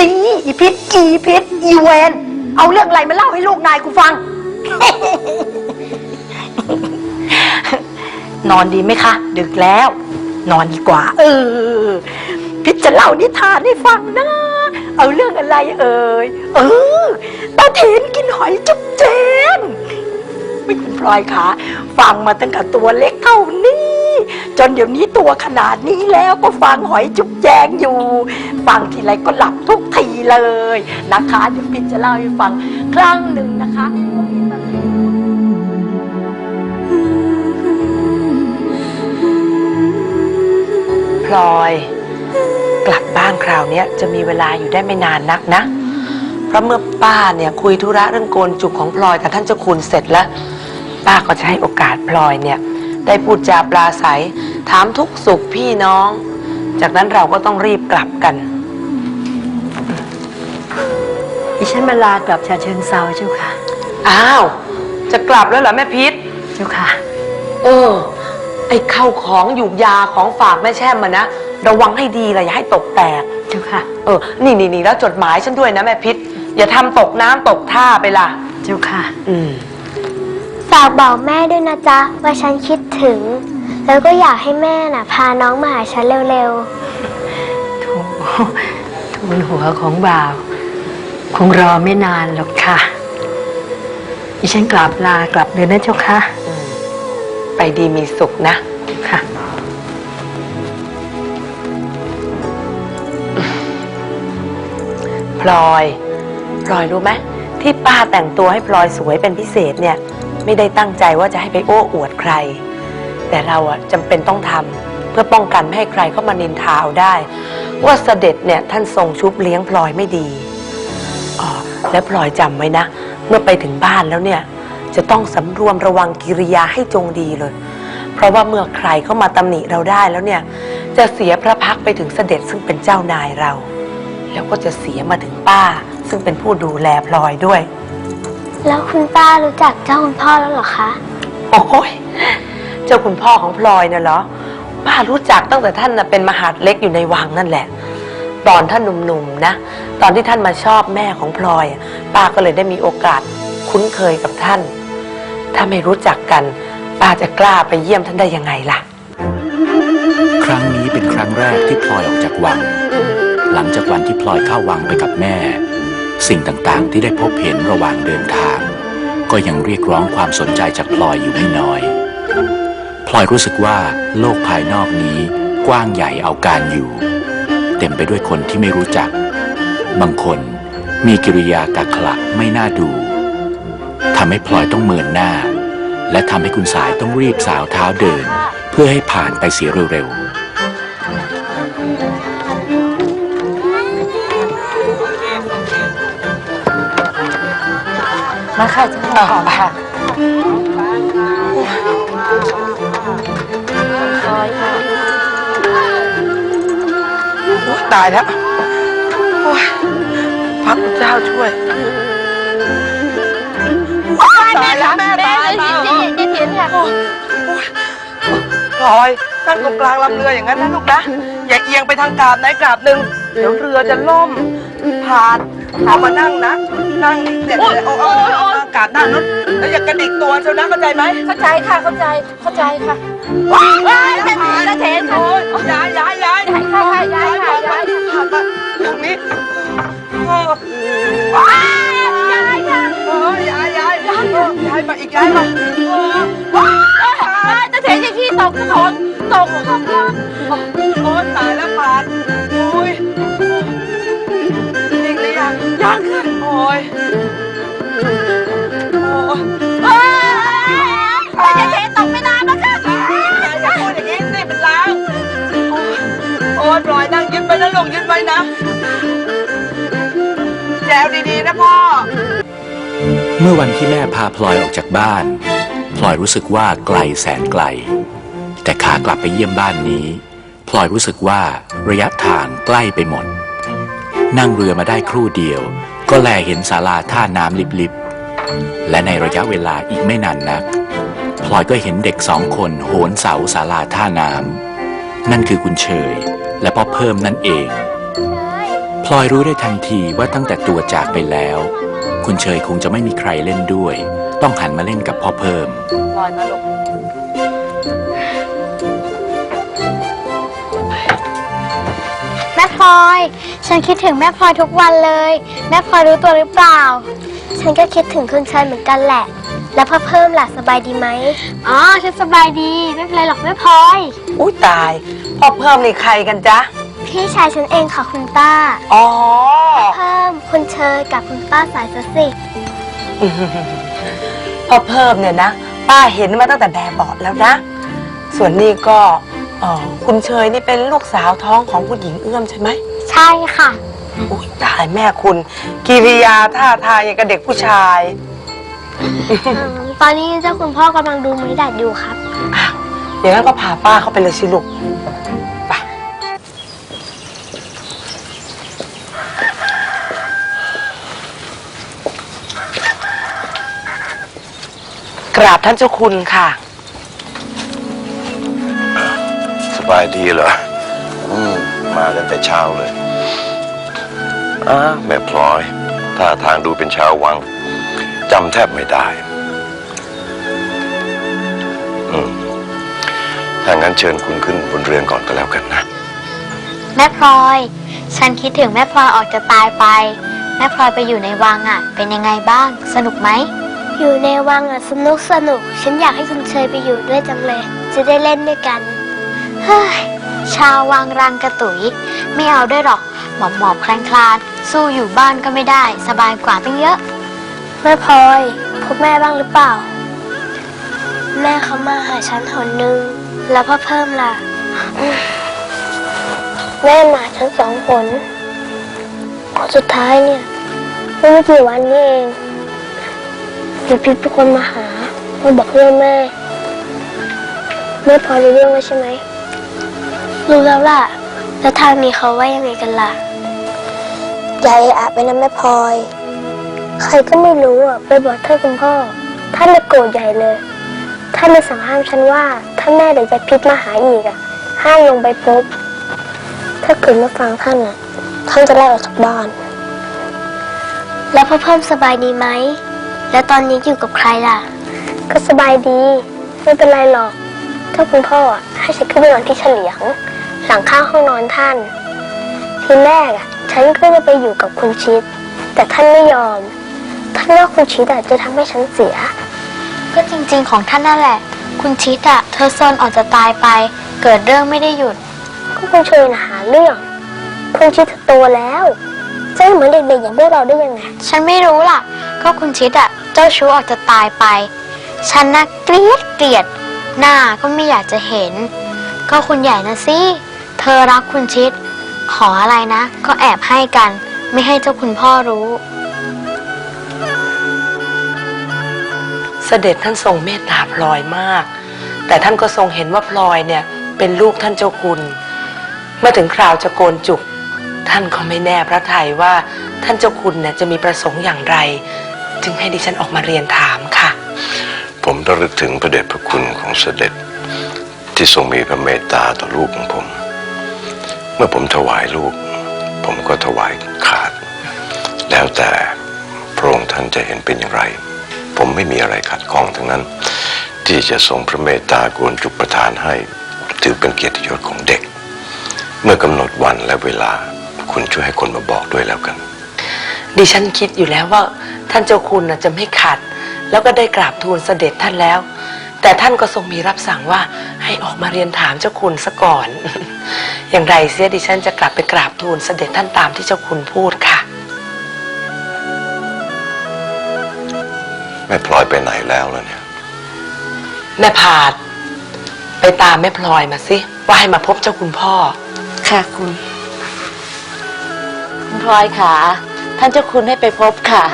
นี่อีพิษอีพิษอีเวนเอาเรื่องอะไรมาเล่าให้ลูกนายกูฟัง นอนดีไหมคะ ดึกแล้ว นอนดีกว่า เออ พิษจะเล่านิทานให้ฟังนะ เอาเรื่องอะไรเอ่ย เออตาเทนกินหอยจุ๊บเจน ไม่คุณพลอยคะฟังมาตั้งแต่ตัวเล็กเท่านี้ จนเดี๋ยวนี้ตัวขนาดนี้แล้วก็ฟังหอยจุ๊บแจงอยู่ ฟังทีไรก็หลับทุกทีเลยนะคะเดี๋ยวพิษจะเล่าให้ฟังครั้งหนึ่งนะคะพลอย กลับบ้านคราวนี้จะมีเวลาอยู่ได้ไม่นานนักนะ เพราะเมื่อป้าเนี่ยคุยธุระเรื่องโกนจุกของพลอยกับท่านเจ้าคุณเสร็จแล้ว ป้าก็จะให้โอกาสพลอยเนี่ย ได้พูดจาปลาใสถามทุกสุขพี่น้อง จากนั้นเราก็ต้องรีบกลับกัน ดิฉันมาลากลับชาเชิงเซาเจ้าค่ะ อ้าว จะกลับแล้วเหรอแม่พิษเจ้าค่ะ เออ ไอ้เข้าของอยู่ยาของฝากแม่แช่มมานะ ระวังให้ดีเลยอย่าให้ตกแตก เจ้าค่ะ เออ นี่นี่นี่แล้วจดหมายฉันด้วยนะแม่พิษ อย่าทำตกน้ำตกท่าไปล่ะ เจ้าค่ะ อืม ฝากบอกแม่ด้วยนะจ๊ะ ว่าฉันคิดถึง แล้วก็อยากให้แม่น่ะ พาน้องมาหาฉันเร็วโถทูลหัวของบ่าว คงรอไม่นานหรอกค่ะดิฉันกลับลากลับเลยนะเจ้าค่ะ ไปดีมีสุขนะ ค่ะ พลอย พลอยรู้ไหมที่ป้าแต่งตัวให้พลอยสวยเป็นพิเศษเนี่ย ไม่ได้ตั้งใจว่าจะให้ไปโอ้อวดใคร แต่เราอะจำเป็นต้องทำเพื่อป้องกันไม่ให้ใครเข้ามานินทาเอาได้ ว่าเสด็จเนี่ยท่านทรงชุบเลี้ยงพลอยไม่ดีอ๋อและพลอยจำไว้นะ เมื่อไปถึงบ้านแล้วเนี่ย จะต้องสำรวมระวังกิริยาให้จงดีเลย เพราะว่าเมื่อใครเข้ามาตำหนิเราได้แล้วเนี่ย จะเสียพระพักไปถึงเสด็จซึ่งเป็นเจ้านายเรา แล้วก็จะเสียมาถึงป้าซึ่งเป็นผู้ดูแลพลอยด้วย แล้วคุณป้ารู้จักเจ้าคุณพ่อแล้วเหรอคะ โอ้ยเจ้าคุณพ่อของพลอยน่ะเหรอ ป้ารู้จักตั้งแต่ท่านน่ะเป็นมหาดเล็กอยู่ในวังนั่นแหละ ตอนท่านหนุ่มๆนะ ตอนที่ท่านมาชอบแม่ของพลอยอะป้าก็เลยได้มีโอกาสคุ้นเคยกับท่าน ถ้าไม่รู้จักกัน ป้าจะกล้าไปเยี่ยมท่านได้ยังไงล่ะ ครั้งนี้เป็นครั้งแรกที่พลอยออกจากวัง หลังจากวันที่พลอยเข้าวังไปกับแม่ สิ่งต่างๆ ที่ได้พบเห็นระหว่างเดินทาง ก็ยังเรียกร้องความสนใจจากพลอยอยู่ไม่น้อยพลอยรู้สึกว่าโลกภายนอกนี้กว้างใหญ่เอาการอยู่ เต็มไปด้วยคนที่ไม่รู้จัก บางคนมีกิริยากักขระไม่น่าดูทำให้พลอยต้องเมินหน้า และทำให้คุณสายต้องรีบสาวเท้าเดิน เพื่อให้ผ่านไปเสียเร็วๆ มาค่ะเจ้าต่อค่ะตายแล้วโอ้ยพระคุณเจ้าช่วย ตายแล้วแม่ตายแล้วจะเห็นค่ะพลอยนั่งตรงกลางลำเรืออย่างนั้นนะลูกนะ อย่าเอียงไปทางกาบไหนกาบหนึ่งเดี๋ยวเรือจะล่มผ่านเอามานั่งนะ นั่งเด็ดเลยเอาเอา เอาเอากาบด้านนู้นแล้วอย่ากระดิกตัวเชียวนะเข้าใจไหมเข้าใจค่ะ เข้าใจ เข้าใจค่ะว้ายว้ายจะถีจะเทนโอ้ยย้ายย้ายย้ายย้ายค่ะย้ายค่ะย้ายตรงนี้โอ้ว้ายย้ายค่ะโอ้ยย้ายย้ายย้ายย้ายมาอีกย้ายมาโอ้ว้ายจะเทนยังขี้ตกของตกของโอ้ นั่งยึดไปนะลูกยึดไว้นะ แจวดีๆนะพ่อ เมื่อวันที่แม่พาพลอยออกจากบ้าน พลอยรู้สึกว่าไกลแสนไกล แต่ขากลับไปเยี่ยมบ้านนี้ พลอยรู้สึกว่าระยะทางใกล้ไปหมด นั่งเรือมาได้ครู่เดียว ก็แลเห็นศาลาท่าน้ำลิบๆ และในระยะเวลาอีกไม่นานนัก พลอยก็เห็นเด็กสองคนโหนเสาศาลาท่าน้ำ นั่นคือคุณเชย และพ่อเพิ่มนั่นเอง พลอยรู้ได้ทันทีว่าตั้งแต่ตัวจากไปแล้ว คุณเชยคงจะไม่มีใครเล่นด้วย ต้องหันมาเล่นกับพ่อเพิ่ม พลอยมาลูกแม่พลอย ฉันคิดถึงแม่พลอยทุกวันเลย แม่พลอยรู้ตัวหรือเปล่า ฉันก็คิดถึงคุณชายเหมือนกันแหละ แล้วพ่อเพิ่มล่ะสบายดีไหมอ๋อฉันสบายดีไม่เป็นไรหรอกแม่พลอย อุ้ยตายพ่อเพิ่มนี่ใครกันจ๊ะ พี่ชายฉันเองค่ะคุณป้า อ๋อ เพิ่มคุณเชยกับคุณป้าสายสสิพ่อเพิ่มเนี่ยนะ ป้าเห็นมาตั้งแต่แบบเบาะแล้วนะ ส่วนนี้ก็เอ่อคุณเชยนี่เป็นลูกสาวท้องของคุณหญิงเอื้อมใช่ไหม ใช่ค่ะอุ้ยตายแม่คุณ กิริยาท่าทางอย่างกับเด็กผู้ชาย ตอนนี้เจ้าคุณพ่อกำลังดูมือดัดอยู่ครับอ้าวอย่างนั้นก็พาป้าเข้าไปเลยสิลูก ไป กราบท่านเจ้าคุณค่ะ สบายดีเหรอ อืม มากันแต่เช้าเลยอ้าแม่พลอยท่าทางดูเป็นชาววัง จำแทบไม่ได้อืมถ้างั้นเชิญคุณขึ้นบนเรือนก่อนก็แล้วกันนะ แม่พลอย ฉันคิดถึงแม่พลอยออกจะตายไป แม่พลอยไปอยู่ในวังอะ เป็นยังไงบ้าง สนุกไหม อยู่ในวังอะสนุกสนุก ฉันอยากให้คุณเชยไปอยู่ด้วยจังเลย จะได้เล่นด้วยกัน เฮ้ย ชาววังรังกระตุย ไม่เอาด้วยหรอก หมอบหมอบคลานคลานสู้อยู่บ้านก็ไม่ได้ สบายกว่าตั้งเยอะ แม่พลอยพบแม่บ้างหรือเปล่า แม่เขามาหาฉันหนนึง แล้วพ่อเพิ่มล่ะ แม่มาฉันสองคนคนสุดท้ายเนี่ยเมื่อไม่กี่วันนี้เองเดี๋ยวพี่เป็นคนมาหามาบอกเรื่องแม่ แม่พอรู้เรื่องแล้วใช่ไหมรู้แล้วล่ะ แล้วทางนี้เขาว่ายังไงกันล่ะยายอะไปนะแม่พลอย ใครก็ไม่รู้อะไปบอกท่านคุณพ่อ ท่านเลยโกรธใหญ่เลย ท่านเลยสั่งห้ามฉันว่า ถ้าแม่เดี๋ยวจะพิษมาหาอีกอะ ห้ามลงไปพบ ถ้าเกิดมาฟังท่านอะ ท่านจะไล่ออกจากบ้าน แล้วพ่อเพิ่มสบายดีไหม แล้วตอนนี้อยู่กับใครล่ะ ก็สบายดี ไม่เป็นไรหรอก ถ้าคุณพ่ออะให้ฉันขึ้นไปนอนที่เฉลียง หลังข้างห้องนอนท่าน ทีแรกอะ ฉันก็จะไปอยู่กับคุณชิด แต่ท่านไม่ยอม ท่านว่าคุณชิดอะจะทำให้ฉันเสีย ก็จริงๆของท่านนั่นแหละ คุณชิดอะเธอซนออกจะตายไป เกิดเรื่องไม่ได้หยุด ก็คุณเชยนะหาเรื่อง คุณชิดเธอโตแล้วจะให้เหมือนเด็กๆอย่างพวกเราได้ยังไง ฉันไม่รู้ล่ะ ก็คุณชิดอะเจ้าชู้ออกจะตายไป ฉันน่ะเกลียดเกลียด หน้าก็ไม่อยากจะเห็น ก็คุณใหญ่นะสิ เธอรักคุณชิด ขออะไรนะ ก็แอบให้กัน ไม่ให้เจ้าคุณพ่อรู้ เสด็จท่านทรงเมตตาพลอยมาก แต่ท่านก็ทรงเห็นว่าพลอยเนี่ยเป็นลูกท่านเจ้าคุณ เมื่อถึงคราวจะโกนจุก ท่านก็ไม่แน่พระทัยว่าท่านเจ้าคุณเนี่ยจะมีประสงค์อย่างไร จึงให้ดิฉันออกมาเรียนถามค่ะ ผมระลึกถึงพระเดชพระคุณของเสด็จ ที่ทรงมีพระเมตตาต่อลูกของผม เมื่อผมถวายลูก ผมก็ถวายขาด แล้วแต่พระองค์ท่านจะเห็นเป็นอย่างไร ผมไม่มีอะไรขัดข้องทั้งนั้น ที่จะทรงพระเมตตากวนจุประทานให้ ถือเป็นเกียรติยศของเด็ก เมื่อกำหนดวันและเวลาคุณช่วยให้คนมาบอกด้วยแล้วกัน ดิฉันคิดอยู่แล้วว่า ท่านเจ้าคุณน่ะจะไม่ขัด แล้วก็ได้กราบทูลเสด็จท่านแล้ว แต่ท่านก็ทรงมีรับสั่งว่าให้ออกมาเรียนถามเจ้าคุณซะก่อน อย่างไรเสียดิฉันจะกลับไปกราบทูลเสด็จท่านตามที่เจ้าคุณพูดค่ะ แม่พลอยไปไหนแล้วล่ะเนี่ย แม่พาด ไปตามแม่พลอยมาสิ ว่าให้มาพบเจ้าคุณพ่อ ค่ะคุณ คุณพลอยค่ะ ท่านเจ้าคุณให้ไปพบค่ะ